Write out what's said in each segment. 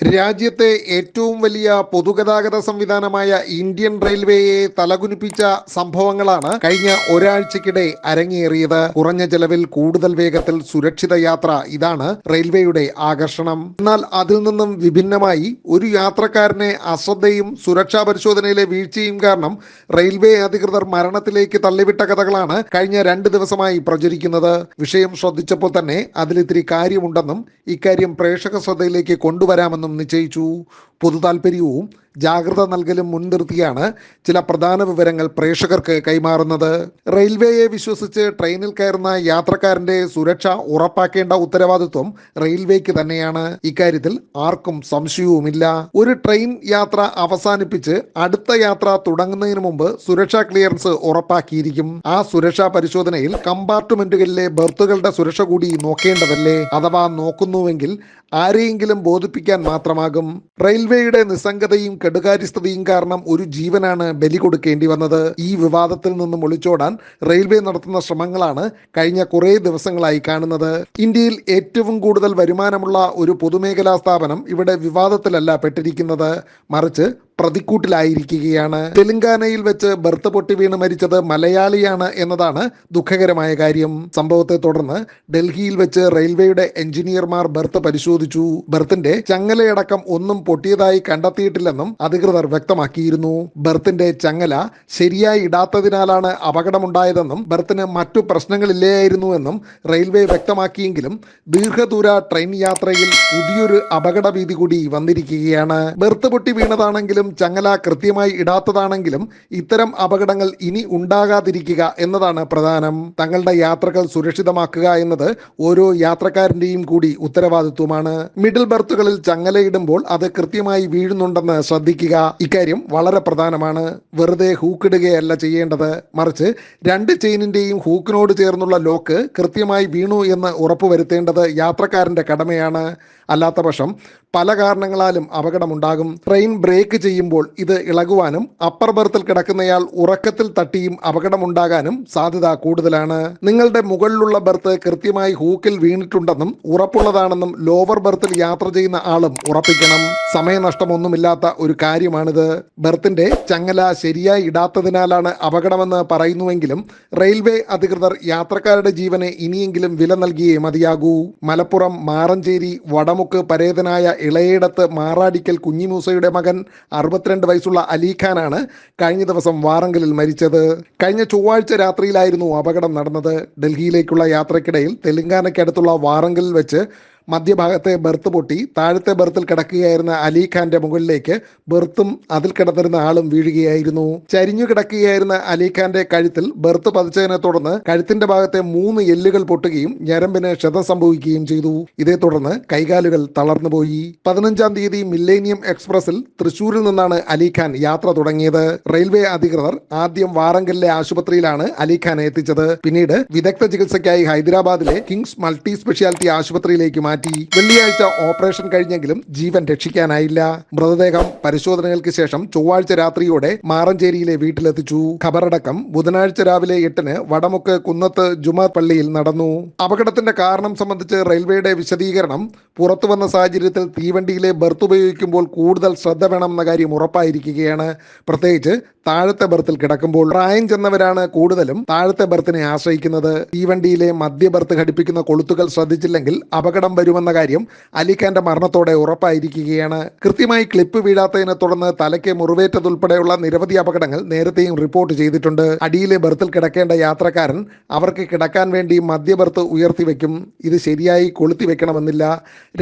രാജ്യത്തെ ഏറ്റവും വലിയ പൊതുഗതാഗത സംവിധാനമായ ഇന്ത്യൻ റെയിൽവേയെ തലകുനിപ്പിച്ച സംഭവങ്ങളാണ് കഴിഞ്ഞ ഒരാഴ്ചക്കിടെ അരങ്ങേറിയത്. കുറഞ്ഞ ചെലവിൽ കൂടുതൽ വേഗത്തിൽ സുരക്ഷിത യാത്ര ഇതാണ് റെയിൽവേയുടെ ആകർഷണം. എന്നാൽ അതിൽ നിന്നും വിഭിന്നമായി ഒരു യാത്രക്കാരനെ അശ്രദ്ധയും സുരക്ഷാ പരിശോധനയിലെ വീഴ്ചയും കാരണം റെയിൽവേ അധികൃതർ മരണത്തിലേക്ക് തള്ളിവിട്ട കഥകളാണ് കഴിഞ്ഞ രണ്ട് ദിവസമായി പ്രചരിക്കുന്നത്. വിഷയം ശ്രദ്ധിച്ചപ്പോൾ തന്നെ അതിലിത്തിരി കാര്യമുണ്ടെന്നും ഇക്കാര്യം പ്രേക്ഷക ശ്രദ്ധയിലേക്ക് കൊണ്ടുവരാമെന്നും നിശ്ചയിച്ചു. പൊതു താൽപ്പര്യവും ജാഗ്രത നൽകലും മുൻനിർത്തിയാണ് ചില പ്രധാന വിവരങ്ങൾ പ്രേക്ഷകർക്ക് കൈമാറുന്നത്. റെയിൽവേയെ വിശ്വസിച്ച് ട്രെയിനിൽ കയറുന്ന യാത്രക്കാരന്റെ സുരക്ഷ ഉറപ്പാക്കേണ്ട ഉത്തരവാദിത്വം റെയിൽവേക്ക് തന്നെയാണ്. ഇക്കാര്യത്തിൽ ആർക്കും സംശയവുമില്ല. ഒരു ട്രെയിൻ യാത്ര അവസാനിപ്പിച്ച് അടുത്ത യാത്ര തുടങ്ങുന്നതിന് മുമ്പ് സുരക്ഷാ ക്ലിയറൻസ് ഉറപ്പാക്കിയിരിക്കും. ആ സുരക്ഷാ പരിശോധനയിൽ കമ്പാർട്ട്മെന്റുകളിലെ ബർത്തുകളുടെ സുരക്ഷ കൂടി നോക്കേണ്ടതല്ലേ? അഥവാ നോക്കുന്നുവെങ്കിൽ ആരെയെങ്കിലും ബോധിപ്പിക്കാൻ മാത്രമാകും. റെയിൽവേയുടെ നിസ്സംഗതയും കെടുകാര്യസ്ഥതയും കാരണം ഒരു ജീവനാണ് ബലി കൊടുക്കേണ്ടി വന്നത്. ഈ വിവാദത്തിൽ നിന്നും ഒളിച്ചോടാൻ റെയിൽവേ നടത്തുന്ന ശ്രമങ്ങളാണ് കഴിഞ്ഞ കുറേ ദിവസങ്ങളായി കാണുന്നത്. ഇന്ത്യയിൽ ഏറ്റവും കൂടുതൽ വരുമാനമുള്ള ഒരു പൊതുമേഖലാ സ്ഥാപനം ഇവിടെ വിവാദത്തിലല്ല പെട്ടിരിക്കുന്നത്. മറിച്ച് പ്രതിക്കൂട്ടിലായിരിക്കുകയാണ്. തെലങ്കാനയിൽ വെച്ച് ബർത്ത് പൊട്ടി വീണ് മരിച്ചത് മലയാളിയാണ് എന്നതാണ് ദുഃഖകരമായ കാര്യം. സംഭവത്തെ തുടർന്ന് ഡൽഹിയിൽ വെച്ച് റെയിൽവേയുടെ എഞ്ചിനീയർമാർ ബർത്ത് പരിശോധിച്ചു. ബർത്തിന്റെ ചങ്ങലയടക്കം ഒന്നും പൊട്ടിയതായി കണ്ടെത്തിയിട്ടില്ലെന്നും അധികൃതർ വ്യക്തമാക്കിയിരുന്നു. ബർത്തിന്റെ ചങ്ങല ശരിയായി ഇടാത്തതിനാലാണ് അപകടമുണ്ടായതെന്നും ബർത്തിന് മറ്റു പ്രശ്നങ്ങളില്ലായിരുന്നുവെന്നും റെയിൽവേ വ്യക്തമാക്കിയെങ്കിലും ദീർഘദൂര ട്രെയിൻ യാത്രയിൽ പുതിയൊരു അപകട കൂടി വന്നിരിക്കുകയാണ്. ബർത്ത് പൊട്ടി വീണതാണെങ്കിലും ചങ്ങല കൃത്യമായി ഇടാത്തതാണെങ്കിലും ഇത്തരം അപകടങ്ങൾ ഇനി ഉണ്ടാകാതിരിക്കുക എന്നതാണ് പ്രധാനം. തങ്ങളുടെ യാത്രകൾ സുരക്ഷിതമാക്കുക എന്നത് ഓരോ യാത്രക്കാരന്റെയും കൂടി ഉത്തരവാദിത്വമാണ്. മിഡിൽ ബർത്തുകളിൽ ചങ്ങലയിടുമ്പോൾ അത് കൃത്യമായി വീഴുന്നുണ്ടെന്ന് ശ്രദ്ധിക്കുക ഇക്കാര്യം വളരെ പ്രധാനമാണ്. വെറുതെ ഹൂക്കിടുകയല്ല ചെയ്യേണ്ടത്. മറിച്ച് രണ്ട് ചെയിനിന്റെയും ഹൂക്കിനോട് ചേർന്നുള്ള ലോക്ക് കൃത്യമായി വീണു എന്ന് ഉറപ്പുവരുത്തേണ്ടത് യാത്രക്കാരന്റെ കടമയാണ്. അല്ലാത്ത പക്ഷം പല കാരണങ്ങളാലും അപകടമുണ്ടാകും. ട്രെയിൻ ബ്രേക്ക് ചെയ്യുമ്പോൾ ഇത് ഇളകുവാനും അപ്പർ ബർത്തിൽ കിടക്കുന്നയാൾ ഉറക്കത്തിൽ തട്ടിയും അപകടമുണ്ടാകാനും സാധ്യത കൂടുതലാണ്. നിങ്ങളുടെ മുകളിലുള്ള ബർത്ത് കൃത്യമായി ഹൂക്കിൽ വീണിട്ടുണ്ടെന്നും ഉറപ്പുള്ളതാണെന്നും ലോവർ ബർത്തിൽ യാത്ര ചെയ്യുന്ന ആളും ഉറപ്പിക്കണം. സമയനഷ്ടമൊന്നുമില്ലാത്ത ഒരു കാര്യമാണിത്. ബർത്തിന്റെ ചങ്ങല ശരിയായി ഇടാത്തതിനാലാണ് അപകടമെന്ന് പറയുന്നുവെങ്കിലും റെയിൽവേ അധികൃതർ യാത്രക്കാരുടെ ജീവനെ ഇനിയെങ്കിലും വില നൽകിയേ മതിയാകൂ. മലപ്പുറം മാറഞ്ചേരി വടമുക്ക് പരേതനായ ഇളയിടത്ത് മാറാടിക്കൽ കുഞ്ഞിമൂസയുടെ മകൻ അറുപത്തിരണ്ട് വയസ്സുള്ള അലിഖാനാണ് കഴിഞ്ഞ ദിവസം വാറങ്കലിൽ മരിച്ചത്. കഴിഞ്ഞ ചൊവ്വാഴ്ച രാത്രിയിലായിരുന്നു അപകടം നടന്നത്. ഡൽഹിയിലേക്കുള്ള യാത്രക്കിടയിൽ തെലങ്കാനയ്ക്കടുത്തുള്ള വാറങ്കലിൽ വെച്ച് മധ്യഭാഗത്തെ ബെർത്ത് പൊട്ടി. താഴത്തെ ബെർത്തിൽ കിടക്കുകയായിരുന്ന അലി ഖാന്റെ മുകളിലേക്ക് ബെർത്തും അതിൽ കിടന്നിരുന്ന ആളും വീഴുകയായിരുന്നു. ചരിഞ്ഞു കിടക്കുകയായിരുന്ന അലിഖാന്റെ കഴുത്തിൽ ബെർത്ത് പതിച്ചതിനെ തുടർന്ന് കഴുത്തിന്റെ ഭാഗത്തെ മൂന്ന് എല്ലുകൾ പൊട്ടുകയും ഞരമ്പിന് ക്ഷതം സംഭവിക്കുകയും ചെയ്തു. ഇതേ തുടർന്ന് കൈകാലുകൾ തളർന്നുപോയി പതിനഞ്ചാം തീയതി മില്ലേനിയം എക്സ്പ്രസിൽ തൃശൂരിൽ നിന്നാണ് അലിഖാൻ യാത്ര തുടങ്ങിയത്. റെയിൽവേ അധികൃതർ ആദ്യം വാറങ്കലിലെ ആശുപത്രിയിലാണ് അലിഖാനെ എത്തിച്ചത്. പിന്നീട് വിദഗ്ധ ചികിത്സയ്ക്കായി ഹൈദരാബാദിലെ കിങ്സ് മൾട്ടി സ്പെഷ്യാലിറ്റി ആശുപത്രിയിലേക്ക് മാറ്റി. വെള്ളിയാഴ്ച ഓപ്പറേഷൻ കഴിഞ്ഞെങ്കിലും ജീവൻ രക്ഷിക്കാനായില്ല. മൃതദേഹം പരിശോധനകൾക്ക് ശേഷം ചൊവ്വാഴ്ച രാത്രിയോടെ മാറഞ്ചേരിയിലെ വീട്ടിലെത്തിച്ചു. ഖബറടക്കം ബുധനാഴ്ച രാവിലെ എട്ടിന് വടമുക്ക് കുന്നത്ത് ജുമാ പള്ളിയിൽ നടന്നു. അപകടത്തിന്റെ കാരണം സംബന്ധിച്ച് റെയിൽവേയുടെ വിശദീകരണം പുറത്തുവന്ന സാഹചര്യത്തിൽ തീവണ്ടിയിലെ ബർത്ത് ഉപയോഗിക്കുമ്പോൾ കൂടുതൽ ശ്രദ്ധ വേണമെന്ന കാര്യം ഉറപ്പായിരിക്കുകയാണ്. പ്രത്യേകിച്ച് താഴത്തെ ബർത്തിൽ കിടക്കുമ്പോൾ പ്രായം ചെന്നവരാണ് കൂടുതലും. താഴത്തെ ബർത്തിനെ ആശ്രയിക്കുന്നത് തീവണ്ടിയിലെ മധ്യ ബർത്ത് ഘടിപ്പിക്കുന്ന കൊളുത്തുകൾ ശ്രദ്ധിച്ചില്ലെങ്കിൽ അപകടം വരുമെന്ന കാര്യം അലിഖാന്റെ മരണത്തോടെ ഉറപ്പായിരിക്കുകയാണ്. കൃത്യമായി ക്ലിപ്പ് വീഴാത്തതിനെ തുടർന്ന് തലയ്ക്ക് മുറിവേറ്റതുൾപ്പെടെയുള്ള നിരവധി അപകടങ്ങൾ നേരത്തെയും റിപ്പോർട്ട് ചെയ്തിട്ടുണ്ട്. അടിയിലെ ബർത്തിൽ കിടക്കേണ്ട യാത്രക്കാരൻ അവർക്ക് കിടക്കാൻ വേണ്ടി മധ്യ ബർത്ത് ഉയർത്തി വെക്കും ഇത് ശരിയായി കൊളുത്തി വെക്കണമെന്നില്ല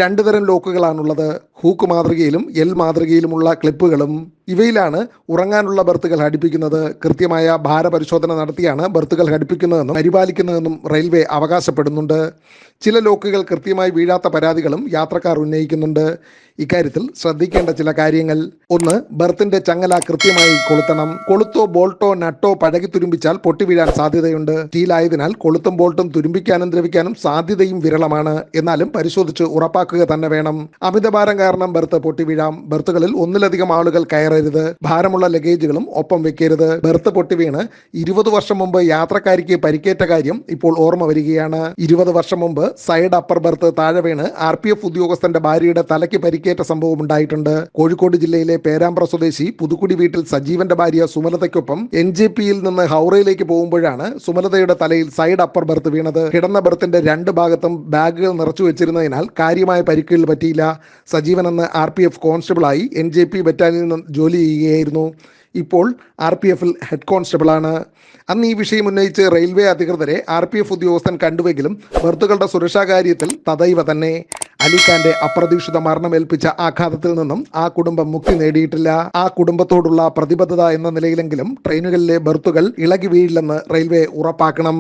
രണ്ടുതരം ലോക്കുകളാണുള്ളത് ഹൂക്ക് മാതൃകയിലും എൽ മാതൃകയിലുമുള്ള ക്ലിപ്പുകളും ഇവയിലാണ് ഉറങ്ങാനുള്ള ബർത്തുകൾ ഘടിപ്പിക്കുന്നത്. കൃത്യമായ ഭാരപരിശോധന നടത്തിയാണ് ബർത്തുകൾ ഘടിപ്പിക്കുന്നതെന്നും പരിപാലിക്കുന്നതെന്നും റെയിൽവേ അവകാശപ്പെടുന്നുണ്ട്. ചില ലോക്കുകൾ കൃത്യമായി വീഴാത്ത പരാതികളും യാത്രക്കാർ ഉന്നയിക്കുന്നുണ്ട്. ഇക്കാര്യത്തിൽ ശ്രദ്ധിക്കേണ്ട ചില കാര്യങ്ങൾ. ഒന്ന് ബർത്തിന്റെ ചങ്ങല കൃത്യമായി കൊളുത്തണം. കൊളുത്തോ ബോൾട്ടോ നട്ടോ പഴകി തുരുമ്പിച്ചാൽ പൊട്ടിവീഴാൻ സാധ്യതയുണ്ട്. സ്റ്റീലായതിനാൽ കൊളുത്തും ബോൾട്ടും തുരുമ്പിക്കാനും ദ്രവിക്കാനും സാധ്യതയും വിരളമാണ്. എന്നാലും പരിശോധിച്ച് ഉറപ്പാക്കുക തന്നെ വേണം. അമിതഭാരം കാരണം ബർത്ത് പൊട്ടിവീഴാം ബർത്തുകളിൽ ഒന്നിലധികം ആളുകൾ കയറരുത്. ഭാരമുള്ള ലഗേജുകളും ഒപ്പം വെക്കരുത്. ബർത്ത് പൊട്ടിവീണ് ഇരുപത് വർഷം മുമ്പ് യാത്രക്കാരിക്ക് പരിക്കേറ്റ കാര്യം ഇപ്പോൾ ഓർമ്മ വരികയാണ്. ഇരുപത് വർഷം മുമ്പ് സൈഡ് അപ്പർ ബർത്ത് താഴെ വീണ് ആർ പി എഫ് ഉദ്യോഗസ്ഥന്റെ ഭാര്യയുടെ തലയ്ക്ക് പരിക്കേറ്റ പരിക്കേറ്റ സംഭവം ഉണ്ടായിട്ടുണ്ട്. കോഴിക്കോട് ജില്ലയിലെ പേരാമ്പ്ര സ്വദേശി പുതുക്കുടി വീട്ടിൽ സജീവന്റെ ഭാര്യ സുമലതയ്ക്കൊപ്പം എൻ ജെ പിയിൽ നിന്ന് ഹൗറയിലേക്ക് പോകുമ്പോഴാണ് സുമലതയുടെ തലയിൽ സൈഡ് അപ്പർ ബർത്ത് വീണത്. കിടന്ന ബർത്തിന്റെ രണ്ട് ഭാഗത്തും ബാഗുകൾ നിറച്ചു വെച്ചിരുന്നതിനാൽ കാര്യമായ പരിക്കുകൾ പറ്റിയില്ല. സജീവൻ അന്ന് ആർ പി എഫ് കോൺസ്റ്റബിളായി എൻ ജെ പി ബറ്റാലിയനിൽ ജോലി ചെയ്യുകയായിരുന്നു. ഇപ്പോൾ ആർ പി എഫിൽ ഹെഡ് കോൺസ്റ്റബിളാണ്. അന്ന് ഈ വിഷയം ഉന്നയിച്ച് റെയിൽവേ അധികൃതരെ ആർ പി എഫ് ഉദ്യോഗസ്ഥൻ കണ്ടുവെങ്കിലും ബർത്തുകളുടെ സുരക്ഷാ കാര്യത്തിൽ തദൈവ തന്നെ. അലിഖാന്റെ അപ്രതീക്ഷിത മരണമേൽപ്പിച്ച ആഘാതത്തിൽ നിന്നും ആ കുടുംബം മുക്തി നേടിയിട്ടില്ല. ആ കുടുംബത്തോടുള്ള പ്രതിബദ്ധത എന്ന നിലയിലെങ്കിലും ട്രെയിനുകളിലെ ബർത്തുകൾ ഇളകി വീഴില്ലെന്ന് റെയിൽവേ ഉറപ്പാക്കണം.